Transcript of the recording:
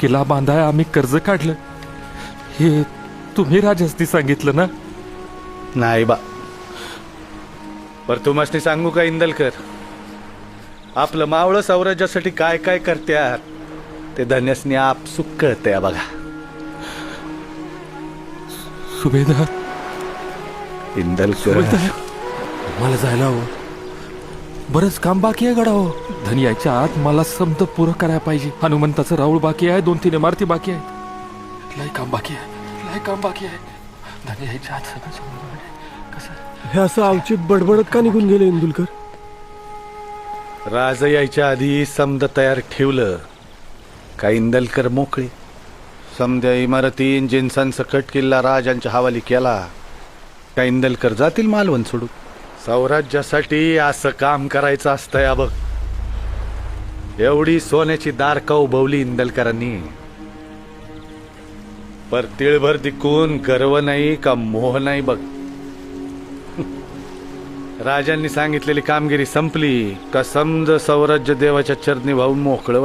किल्ला बांधाय आम्ही कर्ज काढलं. हे तुम्ही राजस्ती सांगितलं ना? नाही बा. पर तू मस्ती सांगू का इंदलकर? आपलं मावळं साम्राज्यासाठी काय काय करत्यात ते धन्यसनी आपसुक कळतंय बघा. सुभेदार. इंदलकर. मला जायला हवं. बरंच काम बाकी आहे गडा हो. धन यायच्या आत मला समज पुरं करायला पाहिजे. हनुमंताचं राऊळ बाकी आहे दोन तीन इमारती बाकी आहेत. लय काम बाकी आहे लय काम बाकी आहे. धन यायच्या आत सगळं. कसं? हे असं अवचित बडबडत का निघून गेले इंदुलकर? राज यायच्या आधी समद तयार ठेवलं. का इंदलकर मोकळे? समद्या इमारतीन जिन्सांसकट किल्ला राजांच्या हवाली केला. का इंदलकर जातील मालवण सोडून? स्वराज्यासाठी असं काम करायचं असतं या बघ. एवढी सोन्याची दारका उभवली इंदलकरांनी? पर तिळभर दिकून गर्व नाही का मोह नाही बघ. राजांनी सांगितलेली कामगिरी संपली का समज स्वराज्य देवाच्या चरणी भाऊ मोकळं